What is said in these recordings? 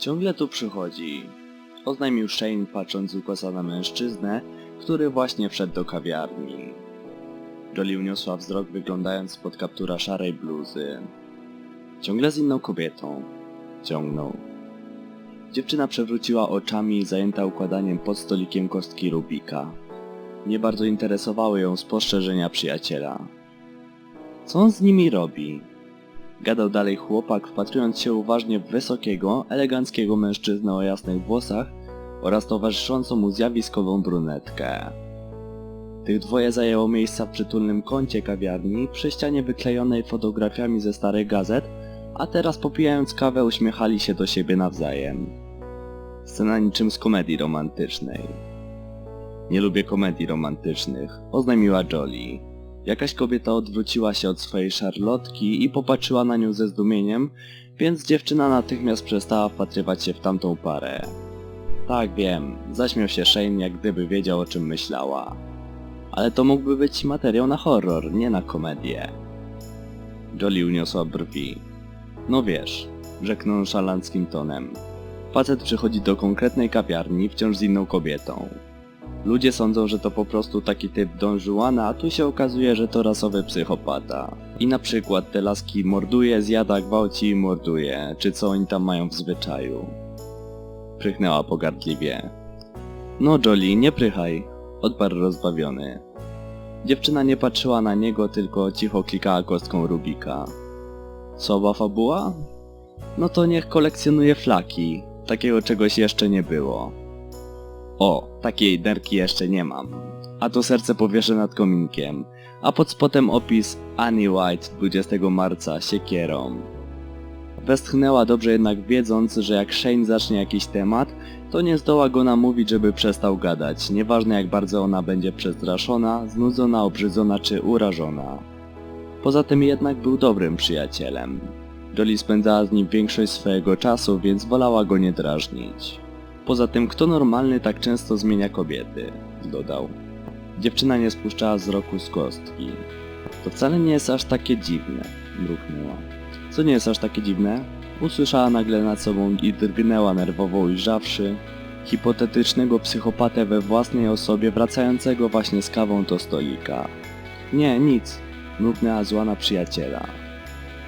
Ciągle tu przychodzi. Oznajmił Shane patrząc z ukosa na mężczyznę, który właśnie wszedł do kawiarni. Jolie uniosła wzrok wyglądając spod kaptura szarej bluzy. Ciągle z inną kobietą. Ciągnął. Dziewczyna przewróciła oczami zajęta układaniem pod stolikiem kostki Rubika. Nie bardzo interesowały ją spostrzeżenia przyjaciela. Co on z nimi robi? Gadał dalej chłopak, wpatrując się uważnie w wysokiego, eleganckiego mężczyznę o jasnych włosach oraz towarzyszącą mu zjawiskową brunetkę. Tych dwoje zajęło miejsca w przytulnym kącie kawiarni, przy ścianie wyklejonej fotografiami ze starych gazet, a teraz popijając kawę uśmiechali się do siebie nawzajem. Scena niczym z komedii romantycznej. Nie lubię komedii romantycznych, oznajmiła Jolie. Jakaś kobieta odwróciła się od swojej szarlotki i popatrzyła na nią ze zdumieniem, więc dziewczyna natychmiast przestała wpatrywać się w tamtą parę. Tak wiem, zaśmiał się Shane jak gdyby wiedział o czym myślała. Ale to mógłby być materiał na horror, nie na komedię. Jolie uniosła brwi. No wiesz, rzeknął nonszalanckim tonem. Facet przychodzi do konkretnej kawiarni wciąż z inną kobietą. Ludzie sądzą, że to po prostu taki typ Don Juana, a tu się okazuje, że to rasowy psychopata. I na przykład te laski morduje, zjada, gwałci i morduje, czy co oni tam mają w zwyczaju. Prychnęła pogardliwie. No Jolie, nie prychaj, odparł rozbawiony. Dziewczyna nie patrzyła na niego, tylko cicho klikała kostką Rubika. Słaba fabuła? No to niech kolekcjonuje flaki. Takiego czegoś jeszcze nie było. O, takiej derki jeszcze nie mam. A to serce powieszę nad kominkiem. A pod spodem opis Annie White 20 marca siekierą. Westchnęła dobrze jednak wiedząc, że jak Shane zacznie jakiś temat, to nie zdoła go namówić, żeby przestał gadać, nieważne jak bardzo ona będzie przestraszona, znudzona, obrzydzona czy urażona. Poza tym jednak był dobrym przyjacielem. Jolie spędzała z nim większość swojego czasu, więc wolała go nie drażnić. Poza tym, kto normalny tak często zmienia kobiety? Dodał. Dziewczyna nie spuszczała wzroku z kostki. To wcale nie jest aż takie dziwne, mruknęła. Co nie jest aż takie dziwne? Usłyszała nagle nad sobą i drgnęła nerwowo ujrzawszy hipotetycznego psychopatę we własnej osobie wracającego właśnie z kawą do stolika. Nie, nic, mruknęła zła na przyjaciela.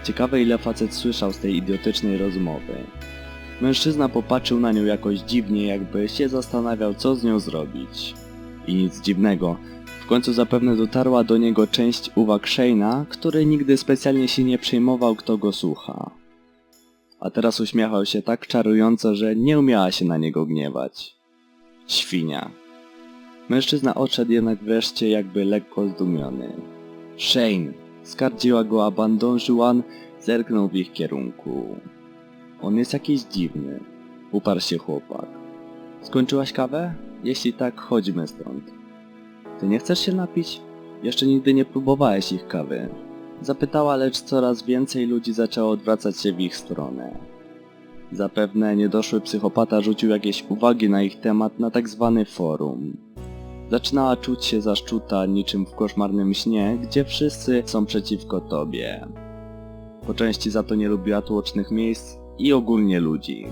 Ciekawe ile facet słyszał z tej idiotycznej rozmowy. Mężczyzna popatrzył na nią jakoś dziwnie, jakby się zastanawiał, co z nią zrobić. I nic dziwnego. W końcu zapewne dotarła do niego część uwag Shane'a, który nigdy specjalnie się nie przejmował, kto go słucha. A teraz uśmiechał się tak czarująco, że nie umiała się na niego gniewać. Świnia. Mężczyzna odszedł jednak wreszcie jakby lekko zdumiony. Shane! Skardziła go, a Bandon Juan zerknął w ich kierunku. On jest jakiś dziwny. Uparł się chłopak. Skończyłaś kawę? Jeśli tak, chodźmy stąd. Ty nie chcesz się napić? Jeszcze nigdy nie próbowałeś ich kawy. Zapytała, lecz coraz więcej ludzi zaczęło odwracać się w ich stronę. Zapewne niedoszły psychopata rzucił jakieś uwagi na ich temat na tak zwany forum. Zaczynała czuć się zaszczuta niczym w koszmarnym śnie, gdzie wszyscy są przeciwko tobie. Po części za to nie lubiła tłocznych miejsc i ogólnie ludzi.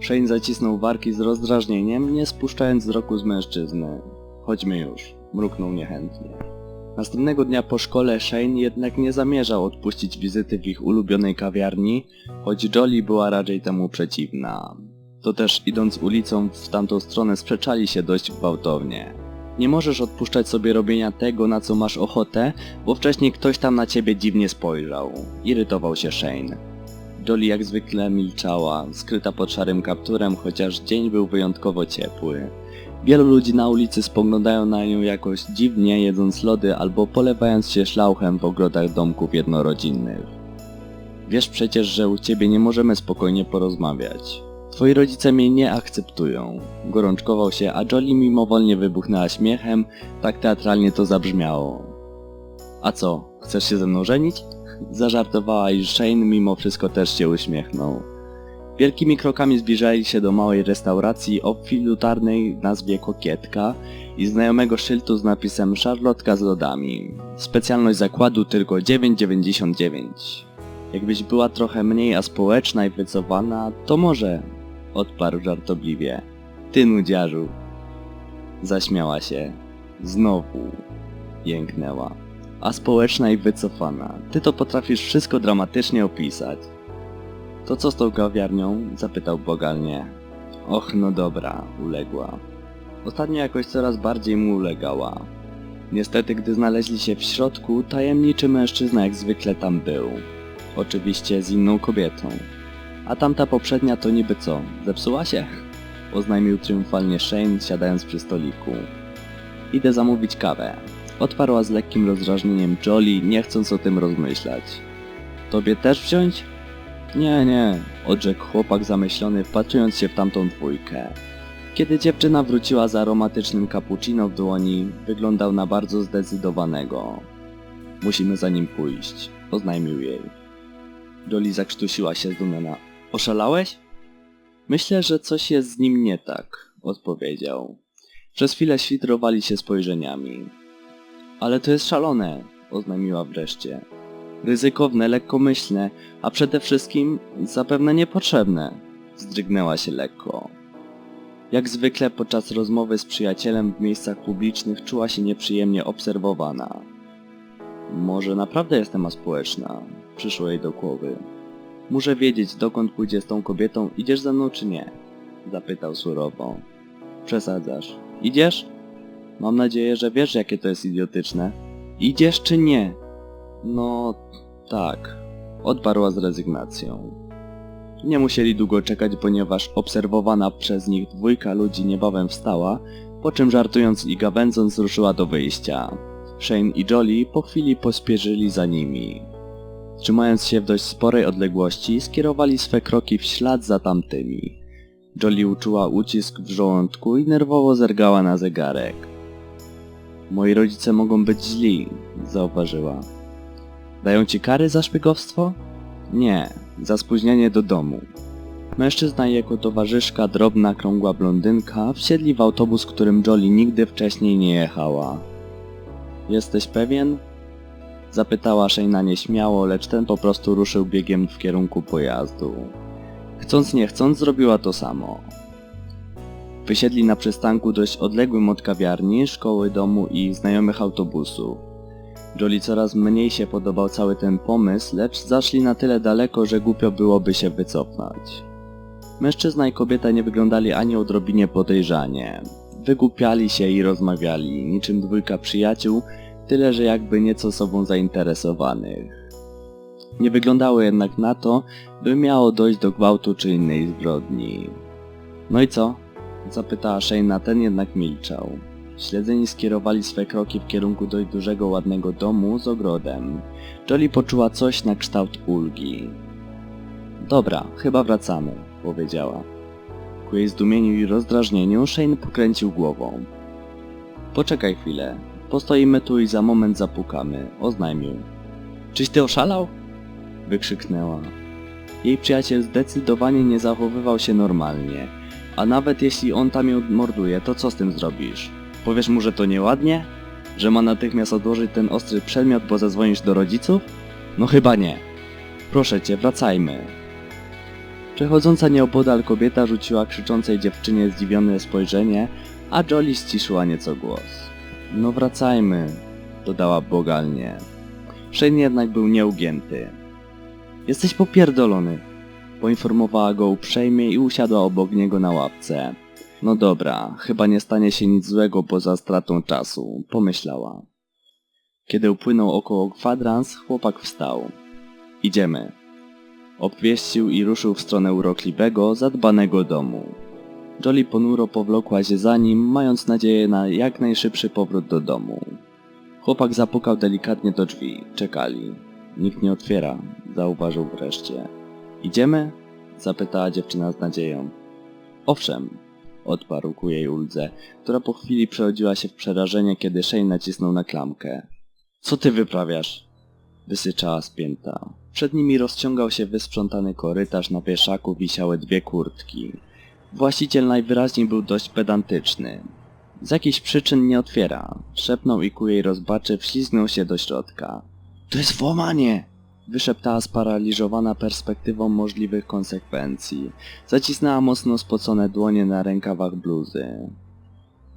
Shane zacisnął warki z rozdrażnieniem, nie spuszczając wzroku z mężczyzny. Chodźmy już, mruknął niechętnie. Następnego dnia po szkole Shane jednak nie zamierzał odpuścić wizyty w ich ulubionej kawiarni, choć Jolie była raczej temu przeciwna. To też idąc ulicą w tamtą stronę sprzeczali się dość gwałtownie. Nie możesz odpuszczać sobie robienia tego, na co masz ochotę, bo wcześniej ktoś tam na ciebie dziwnie spojrzał. Irytował się Shane. Jolie jak zwykle milczała, skryta pod szarym kapturem, chociaż dzień był wyjątkowo ciepły. Wielu ludzi na ulicy spoglądają na nią jakoś dziwnie, jedząc lody albo polewając się szlauchem w ogrodach domków jednorodzinnych. Wiesz przecież, że u ciebie nie możemy spokojnie porozmawiać. Twoi rodzice mnie nie akceptują. Gorączkował się, a Jolie mimowolnie wybuchnęła śmiechem, tak teatralnie to zabrzmiało. A co, chcesz się ze mną żenić? Zażartowała i Shane mimo wszystko też się uśmiechnął. Wielkimi krokami zbliżali się do małej restauracji o filutarnej nazwie Kokietka i znajomego szyldu z napisem Szarlotka z lodami. Specjalność zakładu tylko 9,99. Jakbyś była trochę mniej aspołeczna i wycofana, to może, odparł żartobliwie. Ty nudziarzu. Zaśmiała się. Znowu. Jęknęła. A społeczna i wycofana. Ty to potrafisz wszystko dramatycznie opisać. To co z tą kawiarnią? Zapytał bogalnie. Och, no dobra, uległa. Ostatnio jakoś coraz bardziej mu ulegała. Niestety, gdy znaleźli się w środku, tajemniczy mężczyzna jak zwykle tam był. Oczywiście z inną kobietą. A tamta poprzednia to niby co? Zepsuła się? Oznajmił triumfalnie Shane, siadając przy stoliku. Idę zamówić kawę. Odparła z lekkim rozdrażnieniem Jolly, nie chcąc o tym rozmyślać. Tobie też wziąć? Nie, nie, odrzekł chłopak zamyślony, wpatrując się w tamtą dwójkę. Kiedy dziewczyna wróciła z aromatycznym cappuccino w dłoni, wyglądał na bardzo zdecydowanego. Musimy za nim pójść, oznajmił jej. Jolly zakrztusiła się zdumiona. Oszalałeś? Myślę, że coś jest z nim nie tak, odpowiedział. Przez chwilę świdrowali się spojrzeniami. Ale to jest szalone, oznajmiła wreszcie. Ryzykowne, lekkomyślne, a przede wszystkim zapewne niepotrzebne. Zdrygnęła się lekko. Jak zwykle podczas rozmowy z przyjacielem w miejscach publicznych czuła się nieprzyjemnie obserwowana. Może naprawdę jestem aspołeczna, przyszło jej do głowy. Muszę wiedzieć, dokąd pójdzie z tą kobietą, idziesz ze mną czy nie? Zapytał surowo. Przesadzasz. Idziesz? Mam nadzieję, że wiesz, jakie to jest idiotyczne. Idziesz czy nie? No, tak. Odparła z rezygnacją. Nie musieli długo czekać, ponieważ obserwowana przez nich dwójka ludzi niebawem wstała, po czym żartując i gawędząc ruszyła do wyjścia. Shane i Jolly po chwili pospieszyli za nimi. Trzymając się w dość sporej odległości, skierowali swe kroki w ślad za tamtymi. Jolly uczuła ucisk w żołądku i nerwowo zergała na zegarek. Moi rodzice mogą być źli, zauważyła. Dają ci kary za szpiegowstwo? Nie, za spóźnienie do domu. Mężczyzna i jego towarzyszka, drobna, krągła blondynka, wsiedli w autobus, którym Jolly nigdy wcześniej nie jechała. Jesteś pewien? Zapytała Shayna nieśmiało, lecz ten po prostu ruszył biegiem w kierunku pojazdu. Chcąc nie chcąc zrobiła to samo. Wysiedli na przystanku dość odległym od kawiarni, szkoły, domu i znajomych autobusów. Jolly coraz mniej się podobał cały ten pomysł, lecz zaszli na tyle daleko, że głupio byłoby się wycofać. Mężczyzna i kobieta nie wyglądali ani odrobinie podejrzanie. Wygłupiali się i rozmawiali, niczym dwójka przyjaciół, tyle że jakby nieco sobą zainteresowanych. Nie wyglądało jednak na to, by miało dojść do gwałtu czy innej zbrodni. No i co? Zapytała Shane, ten jednak milczał. Śledzeni skierowali swe kroki w kierunku dość dużego, ładnego domu z ogrodem. Jolly poczuła coś na kształt ulgi. Dobra, chyba wracamy, powiedziała. Ku jej zdumieniu i rozdrażnieniu Shane pokręcił głową. Poczekaj chwilę, postoimy tu i za moment zapukamy, oznajmił. Czyś ty oszalał? Wykrzyknęła. Jej przyjaciel zdecydowanie nie zachowywał się normalnie, a nawet jeśli on tam ją morduje, to co z tym zrobisz? Powiesz mu, że to nieładnie? Że ma natychmiast odłożyć ten ostry przedmiot, bo zadzwonisz do rodziców? No chyba nie. Proszę cię, wracajmy. Przechodząca nieopodal kobieta rzuciła krzyczącej dziewczynie zdziwione spojrzenie, a Jolly ściszyła nieco głos. No wracajmy, dodała bogalnie. Shane jednak był nieugięty. Jesteś popierdolony, poinformowała go uprzejmie i usiadła obok niego na ławce. No dobra, chyba nie stanie się nic złego poza stratą czasu, pomyślała. Kiedy upłynął około kwadrans, chłopak wstał. Idziemy. Obwieścił i ruszył w stronę urokliwego, zadbanego domu. Jolly ponuro powlokła się za nim, mając nadzieję na jak najszybszy powrót do domu. Chłopak zapukał delikatnie do drzwi. Czekali. Nikt nie otwiera, zauważył wreszcie. Idziemy? zapytała dziewczyna z nadzieją. Owszem, odparł ku jej uldze, która po chwili przerodziła się w przerażenie, kiedy Shane nacisnął na klamkę. Co ty wyprawiasz? Wysyczała spięta. Przed nimi rozciągał się wysprzątany korytarz, na wieszaku wisiały dwie kurtki. Właściciel najwyraźniej był dość pedantyczny. Z jakichś przyczyn nie otwiera. Szepnął i ku jej rozbaczy wślizgnął się do środka. To jest włamanie! Wyszeptała sparaliżowana perspektywą możliwych konsekwencji. Zacisnęła mocno spocone dłonie na rękawach bluzy.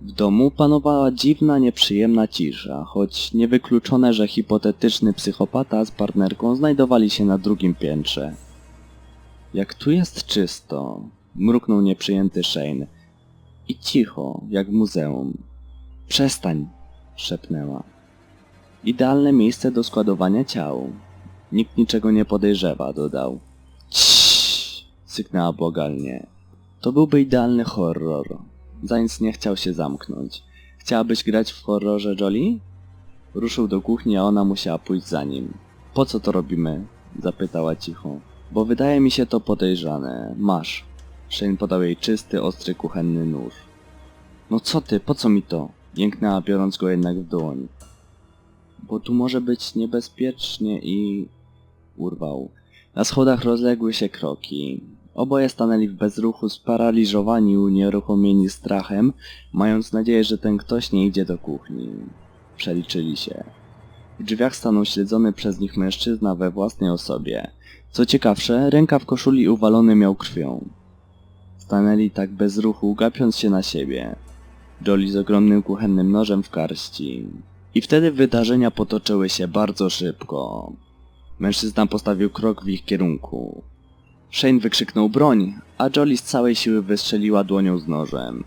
W domu panowała dziwna, nieprzyjemna cisza, choć niewykluczone, że hipotetyczny psychopata z partnerką znajdowali się na drugim piętrze. Jak tu jest czysto, mruknął nieprzyjęty Shane. I cicho, jak w muzeum. Przestań, szepnęła. Idealne miejsce do składowania ciał. Nikt niczego nie podejrzewa, dodał. Ciii, syknęła błagalnie. To byłby idealny horror. Zainc nie chciał się zamknąć. Chciałabyś grać w horrorze, Jolly? Ruszył do kuchni, a ona musiała pójść za nim. Po co to robimy? Zapytała cicho. Bo wydaje mi się to podejrzane. Masz. Shane podał jej czysty, ostry kuchenny nóż. No co ty, po co mi to? Jęknęła, biorąc go jednak w dłoń. Bo tu może być niebezpiecznie i... Urwał. Na schodach rozległy się kroki. Oboje stanęli w bezruchu, sparaliżowani, unieruchomieni strachem, mając nadzieję, że ten ktoś nie idzie do kuchni. Przeliczyli się. W drzwiach stanął śledzony przez nich mężczyzna we własnej osobie. Co ciekawsze, ręka w koszuli uwalony miał krwią. Stanęli tak bez ruchu, gapiąc się na siebie. Jolly z ogromnym kuchennym nożem w garści. I wtedy wydarzenia potoczyły się bardzo szybko. Mężczyzna postawił krok w ich kierunku. Shane wykrzyknął broń, a Jolly z całej siły wystrzeliła dłonią z nożem.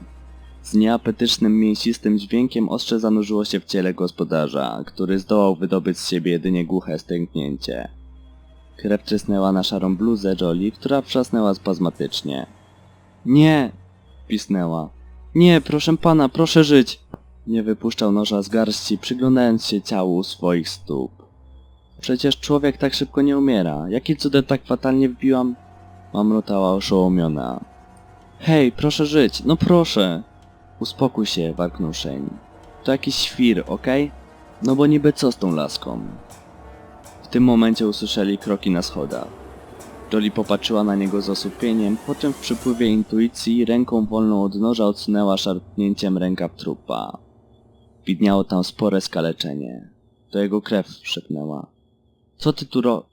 Z nieapetycznym, mięsistym dźwiękiem ostrze zanurzyło się w ciele gospodarza, który zdołał wydobyć z siebie jedynie głuche stęknięcie. Krew trysnęła na szarą bluzę Jolly, która wrzasnęła spazmatycznie. Nie! pisnęła. Nie, proszę pana, proszę żyć! Nie wypuszczał noża z garści, przyglądając się ciału swoich stóp. Przecież człowiek tak szybko nie umiera. Jaki cudem tak fatalnie wbiłam? Mamrotała oszołomiona. Hej, proszę żyć, no proszę! Uspokój się, warknął Shane. To jakiś świr, okej? No bo niby co z tą laską? W tym momencie usłyszeli kroki na schodach. Jolly popatrzyła na niego z osłupieniem, po czym w przypływie intuicji ręką wolną od noża odsunęła szarpnięciem rękaw trupa. Widniało tam spore skaleczenie. To jego krew, szepnęła. Co ty tu ro...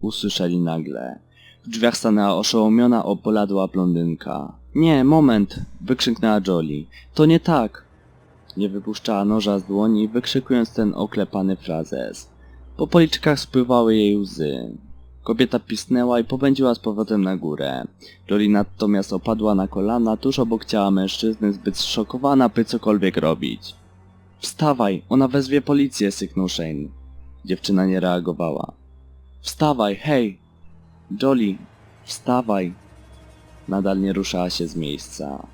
Usłyszeli nagle. W drzwiach stanęła oszołomiona, opoladła blondynka. Nie, moment! Wykrzyknęła Jolly. To nie tak! Nie wypuszczała noża z dłoni, wykrzykując ten oklepany frazes. Po policzkach spływały jej łzy. Kobieta pisnęła i popędziła z powrotem na górę. Jolly natomiast opadła na kolana tuż obok ciała mężczyzny, zbyt zszokowana, by cokolwiek robić. Wstawaj, ona wezwie policję, syknął Shane. Dziewczyna nie reagowała. Wstawaj, hej! Jolly, wstawaj! Nadal nie ruszała się z miejsca.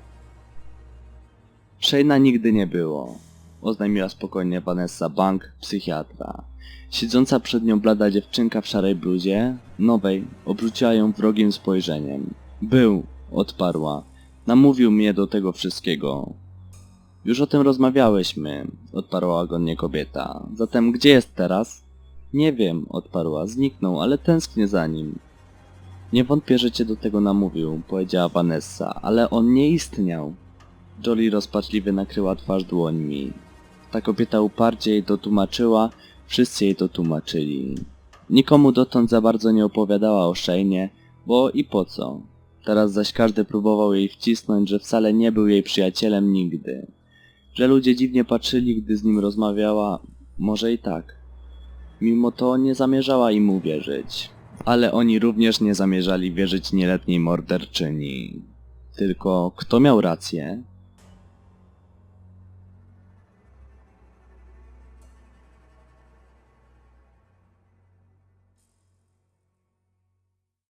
Shane'a nigdy nie było, oznajmiła spokojnie Vanessa Bank, psychiatra. Siedząca przed nią blada dziewczynka w szarej bluzie, nowej, obróciła ją wrogim spojrzeniem. Był, odparła. Namówił mnie do tego wszystkiego. Już o tym rozmawiałyśmy, odparła łagodnie kobieta. Zatem gdzie jest teraz? Nie wiem, odparła. Zniknął, ale tęsknię za nim. Nie wątpię, że cię do tego namówił, powiedziała Vanessa, ale on nie istniał. Jolly rozpaczliwie nakryła twarz dłońmi. Ta kobieta uparcie jej to tłumaczyła, wszyscy jej to tłumaczyli. Nikomu dotąd za bardzo nie opowiadała o bo i po co? Teraz zaś każdy próbował jej wcisnąć, że wcale nie był jej przyjacielem nigdy. Że ludzie dziwnie patrzyli, gdy z nim rozmawiała, może i tak. Mimo to nie zamierzała im uwierzyć. Ale oni również nie zamierzali wierzyć nieletniej morderczyni. Tylko kto miał rację?